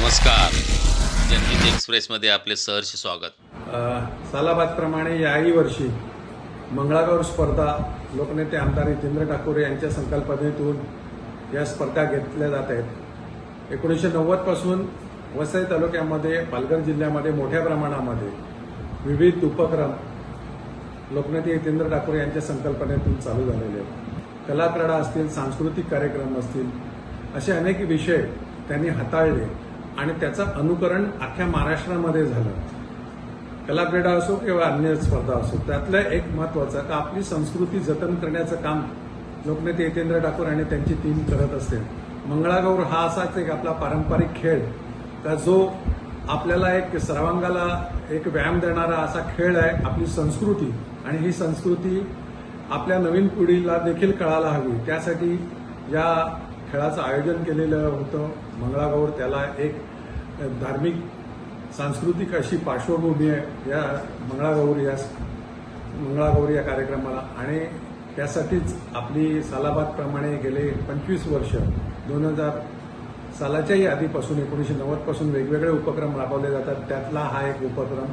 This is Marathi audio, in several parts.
नमस्कार. जनहित एक्सप्रेसमध्ये आपले सहर्ष स्वागत. सालाबादप्रमाणे याही वर्षी मंगळागौर स्पर्धा लोकनेते आमदार जितेंद्र ठाकूर यांच्या संकल्पनेतून या स्पर्धा घेतल्या जात आहेत. एकोणीसशे नव्वदपासून वसई तालुक्यामध्ये पालघर जिल्ह्यामध्ये मोठ्या प्रमाणामध्ये विविध उपक्रम लोकनेते जितेंद्र ठाकूर यांच्या संकल्पनेतून चालू झालेले आहेत. कलाक्रीडा असतील सांस्कृतिक कार्यक्रम असतील असे अनेक विषय त्यांनी हाताळले. आणि त्याचं अनुकरण अख्ख्या महाराष्ट्रामध्ये झालं. कलाक्रीडा असो किंवा अन्य स्पर्धा असो त्यातलं एक महत्वाचं का आपली संस्कृती जतन करण्याचं काम लोकनेते जितेंद्र ठाकूर आणि त्यांची टीम करत असते. मंगळागौर हा असाच एक आपला पारंपरिक खेळ. का जो आपल्याला एक सर्वांगाला एक व्यायाम देणारा असा खेळ आहे आपली संस्कृती. आणि ही संस्कृती आपल्या नवीन पिढीला देखील कळायला हवी. त्यासाठी या खेळाचं आयोजन केलेलं होतं. मंगळागौर त्याला एक धार्मिक सांस्कृतिक अशी पार्श्वभूमी आहे. या मंगळागौर या मंगळागौर या कार्यक्रमाला. आणि त्यासाठीच आपली सालाबादप्रमाणे गेले पंचवीस वर्ष. दोन हजार सालाच्याही आधीपासून एकोणीसशे नव्वदपासून वेगवेगळे उपक्रम राबवले जातात. त्यातला हा एक उपक्रम.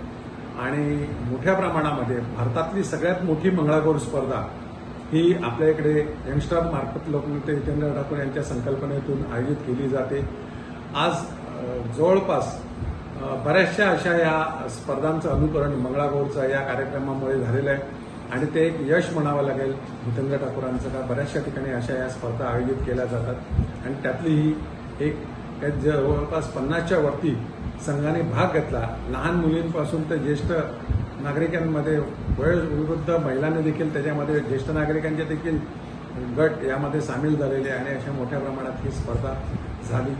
आणि मोठ्या प्रमाणामध्ये भारतातली सगळ्यात मोठी मंगळागौर स्पर्धा ही आपल्या इकडे यंगस्टर मार्फत लोकनेते जितेंद्र ठाकूर यांच्या संकल्पनेतून आयोजित केली जाते. आज जवळपास बऱ्याचशा अशा या स्पर्धांचं अनुकरण मंगळागौरचं या कार्यक्रमामुळे झालेलं आहे. आणि ते एक यश म्हणावं लागेल जितेंद्र ठाकूरांचं का? बऱ्याचशा ठिकाणी अशा या स्पर्धा आयोजित केल्या जातात. आणि त्यातली ही एक जवळपास पन्नासच्या वरती संघाने भाग घेतला. लहान मुलींपासून तर ज्येष्ठ नागरिकांमध्ये वयोवृद्ध महिलांनी देखील त्याच्यामध्ये ज्येष्ठ नागरिकांचे देखील गट यामध्ये सामील झालेले आणि अशा मोठ्या प्रमाणात ही स्पर्धा झाली.